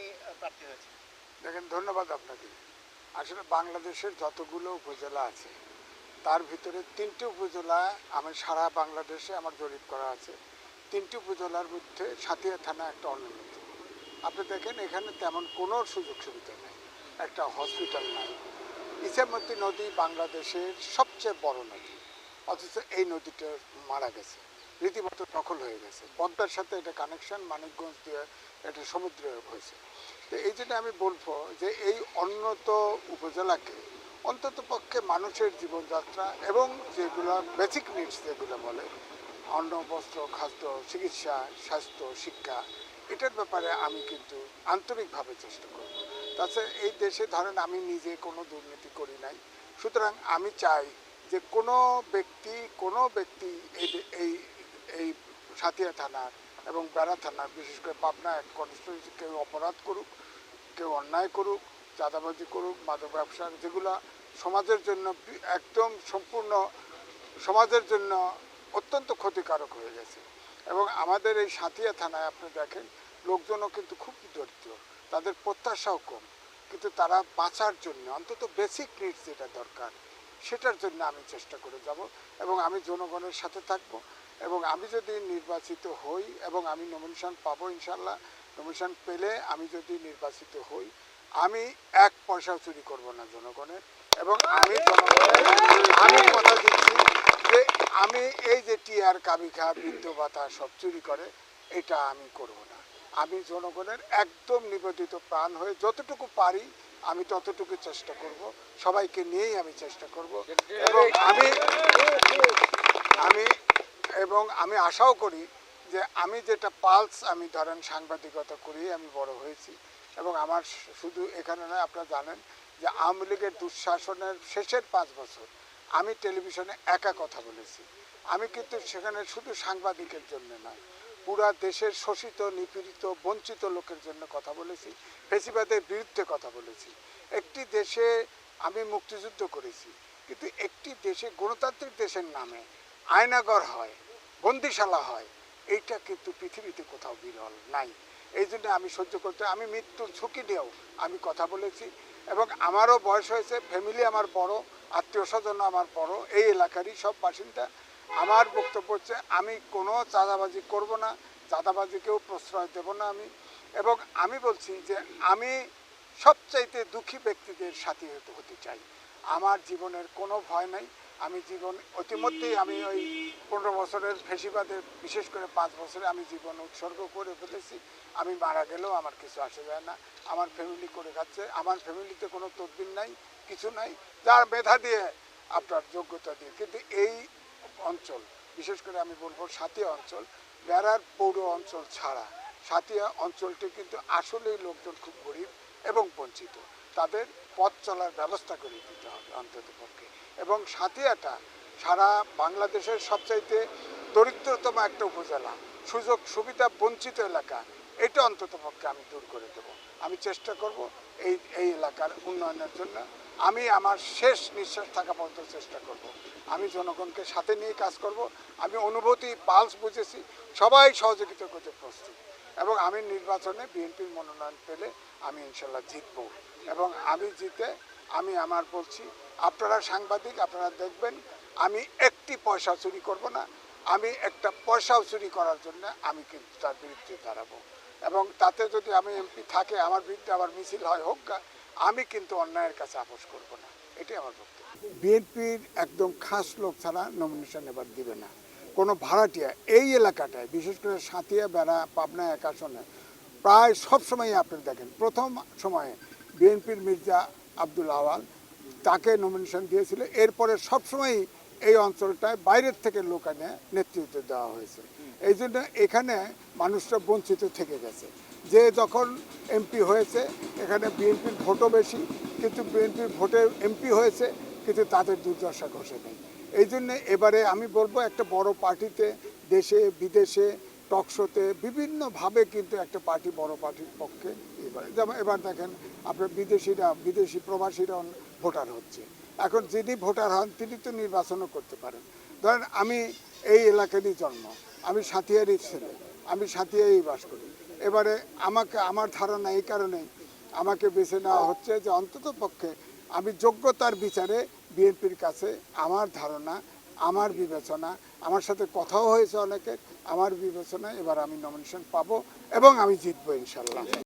আপনি প্রার্থী হয়েছেন দেখেন, ধন্যবাদ আপনাকে। আসলে বাংলাদেশের যতগুলো উপজেলা আছে, তার ভিতরে তিনটি উপজেলা আমি সারা বাংলাদেশে আমার জরিপ করা আছে। তিনটি উপজেলার মধ্যে সাতিয়া থানা একটা অন্যতম। আপনি দেখেন, এখানে তেমন কোনো সুযোগ সুবিধা নেই। একটা হসপিটাল নাই। ইসামতি নদী বাংলাদেশের সবচেয়ে বড় নদী। অথচ এই নদীটা মারা গেছে। রীতিমতো দখল হয়ে গেছে। পদ্মার সাথে এটা কানেকশন মানিকগঞ্জ দিয়ে এটা সমুদ্র হয়েছে। তো এই জন্য আমি বলব যে এই অন্যত উপজেলাকে অন্তত পক্ষে মানুষের জীবনযাত্রা এবং যেগুলো বেসিক নিডস যেগুলো বলে, অন্ন, বস্ত্র, খাদ্য, চিকিৎসা, স্বাস্থ্য, শিক্ষা, এটার ব্যাপারে আমি কিন্তু আন্তরিকভাবে চেষ্টা করব। তাছাড়া এই দেশে ধরেন আমি নিজে কোনো দুর্নীতি করি নাই। সুতরাং আমি চাই যে কোনো ব্যক্তি কোনো ব্যক্তি এই এই সাতিয়া থানার এবং বেড়া থানার বিশেষ করে পাবনা এক কনস্টিটিউন্সি কেউ অপরাধ করুক, কেউ অন্যায় করুক, চাঁদাবাজি করুক, মাদক ব্যবসা, যেগুলো সমাজের জন্য একদম সম্পূর্ণ সমাজের জন্য অত্যন্ত ক্ষতিকারক হয়ে গেছে। এবং আমাদের এই সাথিয়া থানায় আপনি দেখেন, লোকজনও কিন্তু খুব দরিদ্র, তাদের প্রত্যাশাও কম। কিন্তু তারা বাঁচার জন্য, অন্তত বেসিক নিডস যেটা দরকার, সেটার জন্য আমি চেষ্টা করে যাব এবং আমি জনগণের সাথে থাকব। এবং আমি যদি নির্বাচিত হই এবং আমি নমিনেশন পাবো ইনশাল্লাহ নমিনেশন পেলে আমি যদি নির্বাচিত হই, আমি এক পয়সাও চুরি করব না জনগণের। এবং আমি আমি কথা দিচ্ছি যে আমি এই যে টিআর কাবিখা বৃদ্ধ ভাতা সব চুরি করে, এটা আমি করব না। আমি জনগণের একদম নিবেদিত প্রাণ হয়ে যতটুকু পারি, আমি ততটুকু চেষ্টা করব। সবাইকে নিয়েই আমি চেষ্টা করব। এবং আমি এবং আমি আশাও করি যে আমি যেটা পালস আমি ধরেন সাংবাদিকতা করি আমি বড় হয়েছি এবং আমার শুধু এখানে নয়, আপনারা জানেন যে আওয়ামী লীগের দুঃশাসনের শেষের পাঁচ বছর আমি টেলিভিশনে একা কথা বলেছি। আমি কিন্তু সেখানে শুধু সাংবাদিকের জন্য নয় পুরা দেশের শোষিত, নিপীড়িত, বঞ্চিত লোকের জন্য কথা বলেছি, ফেসিবাদের বিরুদ্ধে কথা বলেছি। একটি দেশে আমি মুক্তিযুদ্ধ করেছি, কিন্তু একটি দেশে গণতান্ত্রিক দেশের নামে আয়নাগর হয়। বন্দিশালা হয়। এইটা কিন্তু পৃথিবীতে কোথাও বিরল নাই। এই জন্য আমি সহ্য করতে আমি মৃত্যুর ঝুঁকি নিয়েও আমি কথা বলেছি এবং আমারও বয়স হয়েছে ফ্যামিলি আমার বড়, আত্মীয় স্বজন আমার বড়, এই এলাকারই সব বাসিন্দা। আমার বক্তব্য হচ্ছে, আমি কোনো চাঁদাবাজি করব না, চাঁদাবাজিকেও প্রশ্রয় দেব না আমি। এবং আমি বলছি যে, আমি সবচাইতে দুঃখী ব্যক্তিদের সাথী হতে চাই। আমার জীবনের কোনো ভয় নাই। আমি জীবন ইতিমধ্যেই আমি ওই পনেরো বছরের ফেসিবাদের বিশেষ করে পাঁচ বছরে আমি জীবন উৎসর্গ করে ফেলেছি। আমি মারা গেলেও আমার কিছু আসে যায় না। আমার ফ্যামিলি করে খাচ্ছে। আমার ফ্যামিলিতে কোনো তদবির নাই, কিছু নাই। যার মেধা দিয়ে আপনার যোগ্যতা দিয়ে। কিন্তু এই অঞ্চল, বিশেষ করে আমি বলব সাতিয়া অঞ্চল, বেড়ার পৌর অঞ্চল ছাড়া, সাতিয়া অঞ্চলটি কিন্তু আসলেই লোকজন খুব গরিব এবং বঞ্চিত। তাদের পথ চলার ব্যবস্থা করে দিতে হবে অন্তত পক্ষে। এবং সাতিয়াটা সারা বাংলাদেশের সবচাইতে দরিদ্রতম একটা উপজেলা, সুযোগ সুবিধা বঞ্চিত এলাকা, এটা অন্তত পক্ষে আমি দূর করে দেব। আমি চেষ্টা করব এই এই এলাকার উন্নয়নের জন্য। আমি আমার শেষ নিঃশ্বাস থাকা পর্যন্ত চেষ্টা করব। আমি জনগণকে সাথে নিয়ে কাজ করব। আমি অনুভূতি, পালস বুঝেছি, সবাই সহযোগিতা করতে প্রস্তুত। এবং আমি নির্বাচনে বিএনপির মনোনয়ন পেলে আমি ইনশাল্লাহ জিতব। এবং আমি জিতে আমি আমার বলছি, আপনারা সাংবাদিক, আপনারা দেখবেন, আমি একটি পয়সা চুরি করব না, আমি একটা পয়সাও চুরি করার জন্য আমি কিন্তু তার বিরুদ্ধে দাঁড়াবো। এবং তাতে যদি আমি এমপি থাকে, আমার বিরুদ্ধে আবার মিছিল হয়, হোক আমি কিন্তু অন্যায়ের কাছে আপোষ করব না। এটাই আমার বক্তব্য। বিএনপির একদম খাস লোক ছাড়া নমিনেশন এবার দিবে না। কোনো ভাড়াটিয়া এই এলাকাটায়, বিশেষ করে সাঁতিয়া বেড়া, পাবনা, এক আসনে, প্রায় সব সময় আপনি দেখেন, প্রথম সময়ে বিএনপির মির্জা আব্দুল আওয়াল তাকে নমিনেশন দিয়েছিল। এরপরে সবসময়ই এই অঞ্চলটায় বাইরের থেকে লোক এনে নেতৃত্ব দেওয়া হয়েছে। এই জন্য এখানে মানুষরা বঞ্চিত থেকে গেছে। যে যখন এমপি হয়েছে, এখানে বিএনপির ভোটও বেশি, কিন্তু বিএনপির ভোটে এমপি হয়েছে, কিন্তু তাদের দুর্দশা ঘষে নেই। এই জন্য এবারে আমি বলব একটা বড় পার্টিতে দেশে, বিদেশে টকশোতে বিভিন্নভাবে কিন্তু একটা পার্টি বড় পার্টির পক্ষে এবার। যেমন এবার দেখেন, আপনার বিদেশিরা, বিদেশি প্রবাসীরা ভোটার হচ্ছে। এখন যিনি ভোটার হন, তিনি তো নির্বাচনও করতে পারেন। ধরেন আমি এই এলাকারই জন্ম, আমি সাথিয়ারই ছেলে, আমি সাথিয়াই বাস করি। এবারে আমাকে, আমার ধারণা এই কারণেই আমাকে বেছে নেওয়া হচ্ছে যে অন্তত পক্ষে আমি যোগ্যতার বিচারে বিএনপির কাছে আমার ধারণা, আমার বিবেচনা আমার সাথে কথাও হয়েছে অনেকে। আমার বিবেচনায় এবার আমি নমিনেশন পাবো এবং আমি জিতবো ইনশাল্লাহ।